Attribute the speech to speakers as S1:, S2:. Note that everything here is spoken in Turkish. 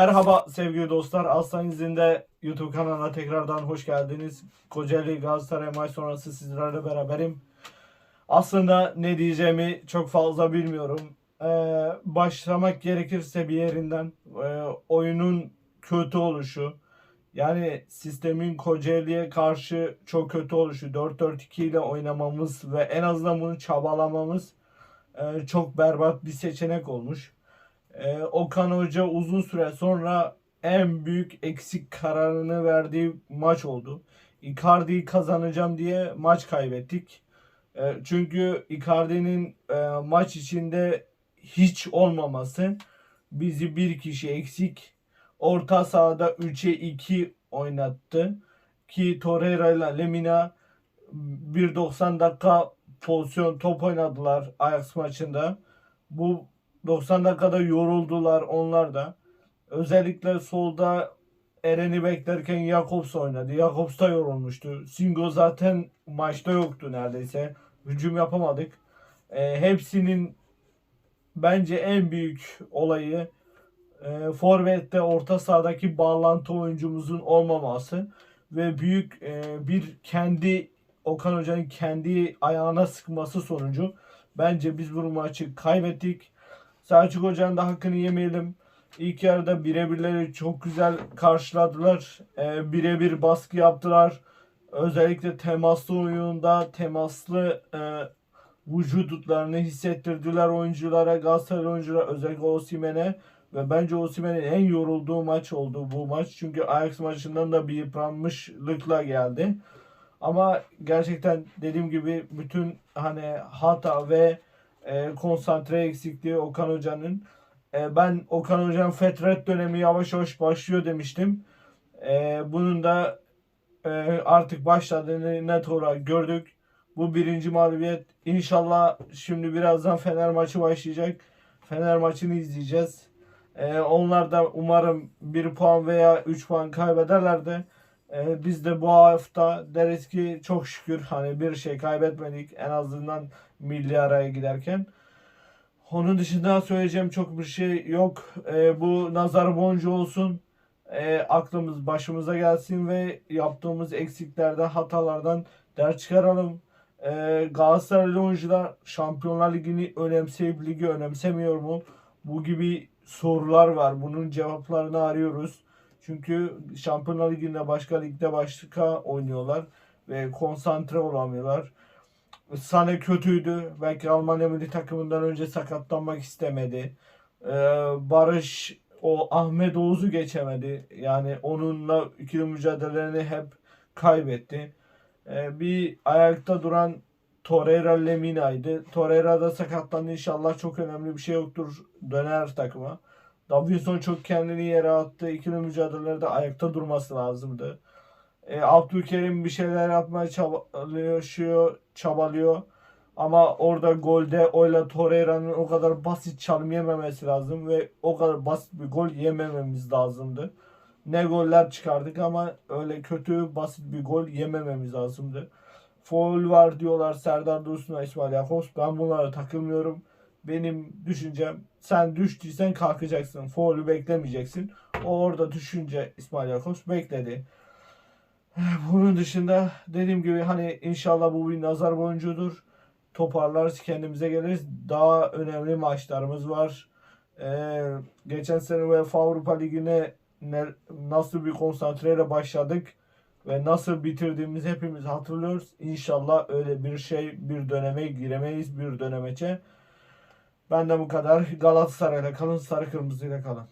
S1: Merhaba sevgili dostlar. Aslan İzinde YouTube kanalına tekrardan hoş geldiniz. Kocaeli Galatasaray maç sonrası sizlerle beraberim. Aslında ne diyeceğimi çok fazla bilmiyorum. Ee, başlamak gerekirse bir yerinden e, oyunun kötü oluşu. Yani sistemin Kocaeli'ye karşı çok kötü oluşu. 4-4-2 ile oynamamız ve en azından bunu çabalamamız e, çok berbat bir seçenek olmuş. Ee, Okan Hoca uzun süre sonra en büyük eksik kararını verdiği maç oldu. Icardi'yi kazanacağım diye maç kaybettik. Ee, çünkü Icardi'nin e, maç içinde hiç olmaması bizi bir kişi eksik orta sahada 3'e 2 oynattı. Ki Torreira ile Lemina 1.90 dakika pozisyon top oynadılar Ajax maçında. Bu 90 dakikada yoruldular onlar da. Özellikle solda Eren'i beklerken Jakobs oynadı. Jakobs da yorulmuştu. Singo zaten maçta yoktu neredeyse. Hücum yapamadık. E, hepsinin bence en büyük olayı e, Forvet'te orta sahadaki bağlantı oyuncumuzun olmaması ve büyük e, bir kendi Okan Hoca'nın kendi ayağına sıkması sonucu bence biz bu maçı kaybettik. Selçuk Hoca'nın da hakkını yemeyelim. İlk yarıda birebirleri çok güzel karşıladılar. Ee, birebir baskı yaptılar. Özellikle temaslı oyunda temaslı e, vücutlarını hissettirdiler oyunculara, Galatasaray oyunculara, özellikle Osimhen'e. Ve bence Osimhen'in en yorulduğu maç oldu bu maç. Çünkü Ajax maçından da bir yıpranmışlıkla geldi. Ama gerçekten dediğim gibi bütün hani hata ve e, konsantre eksikliği Okan Hoca'nın. E, ben Okan Hoca'nın fetret dönemi yavaş yavaş başlıyor demiştim. E, bunun da e, artık başladığını net olarak gördük. Bu birinci mağlubiyet. İnşallah şimdi birazdan Fener maçı başlayacak. Fener maçını izleyeceğiz. E, onlar da umarım 1 puan veya 3 puan kaybederler de e, biz de bu hafta deriz ki çok şükür hani bir şey kaybetmedik en azından milli araya giderken. Onun dışında söyleyeceğim çok bir şey yok. E, bu nazar boncuğu olsun. E, aklımız başımıza gelsin ve yaptığımız eksiklerden, hatalardan ders çıkaralım. E, Galatasaraylı oyuncular Şampiyonlar Ligi'ni önemseyip ligi önemsemiyor mu? Bu gibi sorular var. Bunun cevaplarını arıyoruz. Çünkü Şampiyonlar Ligi'nde başka ligde başka oynuyorlar ve konsantre olamıyorlar. Sane kötüydü. Belki Almanya milli takımından önce sakatlanmak istemedi. Ee, Barış o Ahmet Oğuz'u geçemedi. Yani onunla ikili mücadelelerini hep kaybetti. Ee, bir ayakta duran Torreira Lemina'ydı. Torreira da sakatlandı. İnşallah çok önemli bir şey yoktur. Döner takıma. Davinson çok kendini yere attı. İkili mücadelelerde ayakta durması lazımdı. E, Abdülkerim bir şeyler yapmaya çabalıyor, çabalıyor. Ama orada golde Oyla Torreira'nın o kadar basit çalım yememesi lazım ve o kadar basit bir gol yemememiz lazımdı. Ne goller çıkardık ama öyle kötü basit bir gol yemememiz lazımdı. Foul var diyorlar Serdar Dursun'a İsmail Yakos. Ben bunlara takılmıyorum. Benim düşüncem sen düştüysen kalkacaksın. Foul'ü beklemeyeceksin. O orada düşünce İsmail Yakos bekledi. Bunun dışında dediğim gibi hani inşallah bu bir nazar boncuğudur. Toparlarız kendimize geliriz. Daha önemli maçlarımız var. Ee, geçen sene UEFA Avrupa Ligi'ne ne, nasıl bir konsantreyle başladık ve nasıl bitirdiğimiz hepimiz hatırlıyoruz. İnşallah öyle bir şey bir döneme giremeyiz bir dönemeçe. Ben de bu kadar. Galatasaray'la kalın, sarı kırmızıyla kalın.